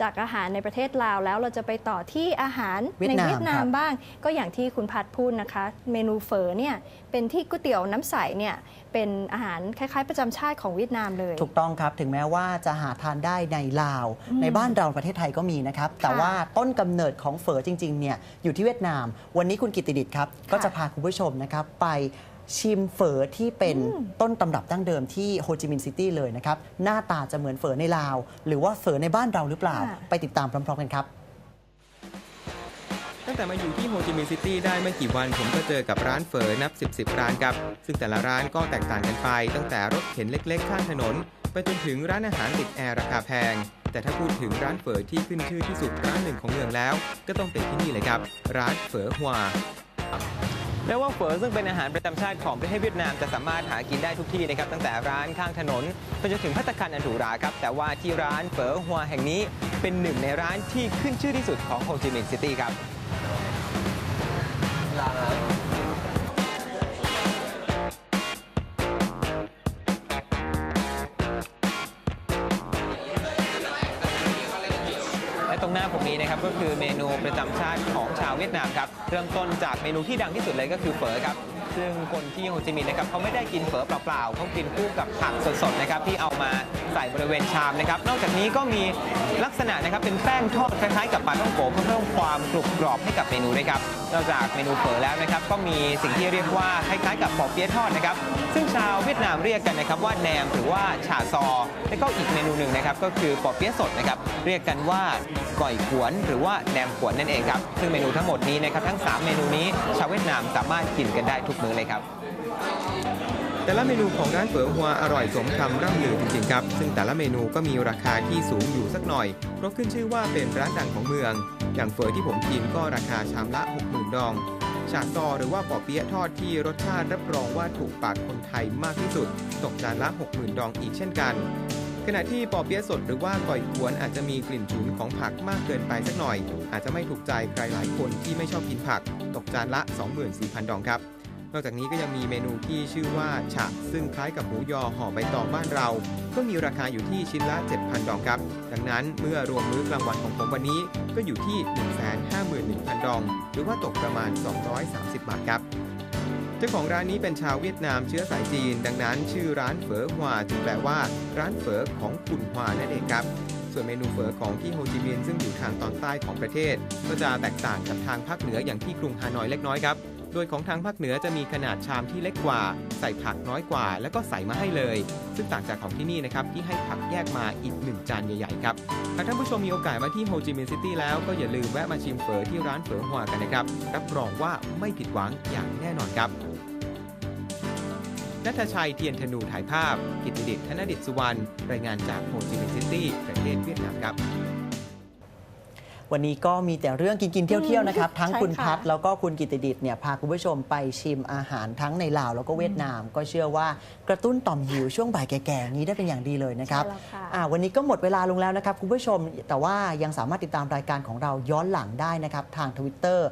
จากอาหารในประเทศลาวแล้วเราจะไปต่อที่อาหารเวียดในนามเวียดนาครัมบ บ้าง ก็อย่างที่คุณพัดพูดนะคะ เมนูเฝอเนี่ยเป็นที่ก๋วยเตี๋ยวน้ำใสเนี่ยเป็นอาหารคล้ายๆ ประจำชาติของเวียดนามเลย ถูกต้องครับ ถึงแม้ว่าจะหาทานได้ในลาว อืมในบ้านเราประเทศไทยก็มีนะครับ แต่ค่ะว่าต้นกำเนิดของเฝอจริงๆเนี่ยอยู่ที่เวียดนาม วันนี้คุณกิตติดิตครับ ก็จะพาคุณผู้ชมนะครับไป ชิมเฝอที่เป็นอืมต้นตำรับดั้งเดิมที่โฮจิมินห์ซิตี้เลยนะครับ หน้าตาจะเหมือนเฝอในลาว หรือว่าเฝอในบ้านเราหรือเปล่า ไปติดตามพร้อมๆกันครับตั้งแต่มาอยู่ที่โฮจิมินห์ซิตี้ได้ไม่กี่วันผมก็เจอกับร้านเฝอนับ 10บสร้านครับ ซึ่งแต่ละร้านก็แตกต่างกันไป ตั้งแต่รถเข็นเล็กๆ ข้างถนน ไปจนถึงร้านอาหารติดแอร์ราคาแพง แต่ถ้าพูดถึงร้านเฝอที่ขึ้นชื่อที่สุดร้านหนึ่งของเมืองแล้ว ก็ต้องเป็นที่นี่เลยครับ ร้านเฝอฮวา แม้ว่าเฝอซึ่งเป็นอาหารประจำชาติของประเทศเวียดนามจะสามารถหากินได้ทุกที่นะครับตั้งแต่ร้านข้างถนนไปจนถึงพัตตาคารอันหรูหราครับแต่ว่าที่ร้านเฝอหัวแห่งนี้เป็นหนึ่งในร้านที่ขึ้นชื่อที่สุดของโฮจิมินห์ซิตี้ครับ ตรงหน้าผมนี้นะครับก็คือเมนูประจำชาติของชาวเวียดนามครับเริ่มต้นจากเมนูที่ดังที่สุดเลยก็คือเฝอครับซึ่งคนที่โฮจิมินห์นะครับเขาไม่ได้กินเฝอเปล่าๆเขากินคู่กับผักสดๆนะครับที่เอามาใส่บริเวณชามนะครับนอกจากนี้ก็มีลักษณะนะครับเป็นแป้งทอดคล้ายๆกับปลาท่องโกเพื่อเพิ่มความกรุบกรอบให้กับเมนูด้วยครับนอกจากเมนูเฝอแล้วนะครับก็มีสิ่งที่เรียกว่าคล้ายๆกับปอเปี๊ยะทอดนะครับซึ่งชาวเวียดนามเรียกกันนะครับว่าแหนมหรือว่าฉาซอ และก็อีกเมนูหนึ่งนะครับก็คือปอเปี๊ยะสดนะครับเรียกกันว่าก่อยขวน หรือว่าแหนมขวนนั่นเองครับซึ่งเมนูทั้งหมดนี้นะครับทั้ง 3 เมนูนี้ชาวเวียดนามสามารถกินกันได้ทุกมื้อเลยครับแต่ละเมนูของร้านเฝอฮัวอร่อยสมคำร่ำลือจริงๆครับ ซึ่งแต่ละเมนูก็มีราคาที่สูงอยู่สักหน่อย เพราะขึ้นชื่อว่าเป็นร้านดังของเมือง อย่างเฟอที่ผมกินก็ราคาชามละ 60,000 ดองชาซอหรือว่าปอเปี๊ยะทอดที่รสชาติรับรองว่าถูกปากคนไทยมากที่สุด ตกจานละ 60,000 ดองอีกเช่นกัน ขณะที่ปอเปี๊ยะสดหรือว่าก่อยกวนอาจจะมีกลิ่นฉุนของผักมากเกินไปสักหน่อย อาจจะไม่ถูกใจใครหลายคนที่ไม่ชอบกินผัก ตกจานละ 24,000 ดองครับ นอกจากนี้ก็ยังมีเมนูที่ชื่อว่าฉะซึ่งคล้ายกับหมูยอห่อใบตองบ้านเรา ก็มีราคาอยู่ที่ชิ้นละ 7,000 ดองครับ ดังนั้นเมื่อรวมมื้อกลางวันของผมวันนี้ก็อยู่ที่ 151,000 ดอง หรือว่าตกประมาณ 230 บาทครับเจ้าของร้านนี้เป็นชาวเวียดนามเชื้อสายจีน ดังนั้นชื่อร้านเฝอฮวาจึงแปลว่า ร้านเฝอของคุณฮวานั่นเองครับ ส่วนเมนูเฝอของที่โฮจิมินห์ซึ่งอยู่ทางตอนใต้ของประเทศ ก็จะแตกต่างกับทางภาคเหนืออย่างที่กรุงฮานอยเล็กน้อยครับ โดยของทางภาคเหนือจะมีขนาดชามที่เล็กกว่า ใส่ผักน้อยกว่า แล้วก็ใส่มาให้เลย ซึ่งต่างจากของที่นี่นะครับที่ให้ผักแยกมาอีกหนึ่งจานใหญ่ๆครับหากท่านผู้ชมมีโอกาสมาที่โฮจิมินห์ซิตี้แล้วก็อย่าลืมแวะมาชิมเฝอที่ร้านเฝอฮัวกันนะครับรับรองว่าไม่ผิดหวังอย่างแน่นอนครับนัทชัยเทียนธนูถ่ายภาพ กิตติเดิษฐ์ธนดิษฐ์สุวรรณรายงานจากโฮจิมินห์ซิตี้ประเทศเวียดนามครับ วันนี้ก็มีแต่เรื่องกินกินๆเที่ยวๆนะครับ ทั้งใช่คุณค่ะพัฒน์แล้วก็คุณกิตติดิษฐ์เนี่ยพาคุณผู้ชมไปชิมอาหารทั้งในลาวแล้วก็เวียดนาม ก็เชื่อว่ากระตุ้นต่อมหิวช่วงบ่ายแก่ๆอย่างนี้ได้เป็นอย่างดีเลยนะครับใช่แล้วค่ะอ่าวันนี้ก็หมดเวลาลงแล้วนะครับคุณผู้ชม แต่ว่ายังสามารถติดตามรายการของเราย้อนหลังได้นะครับทางทวิตเตอร์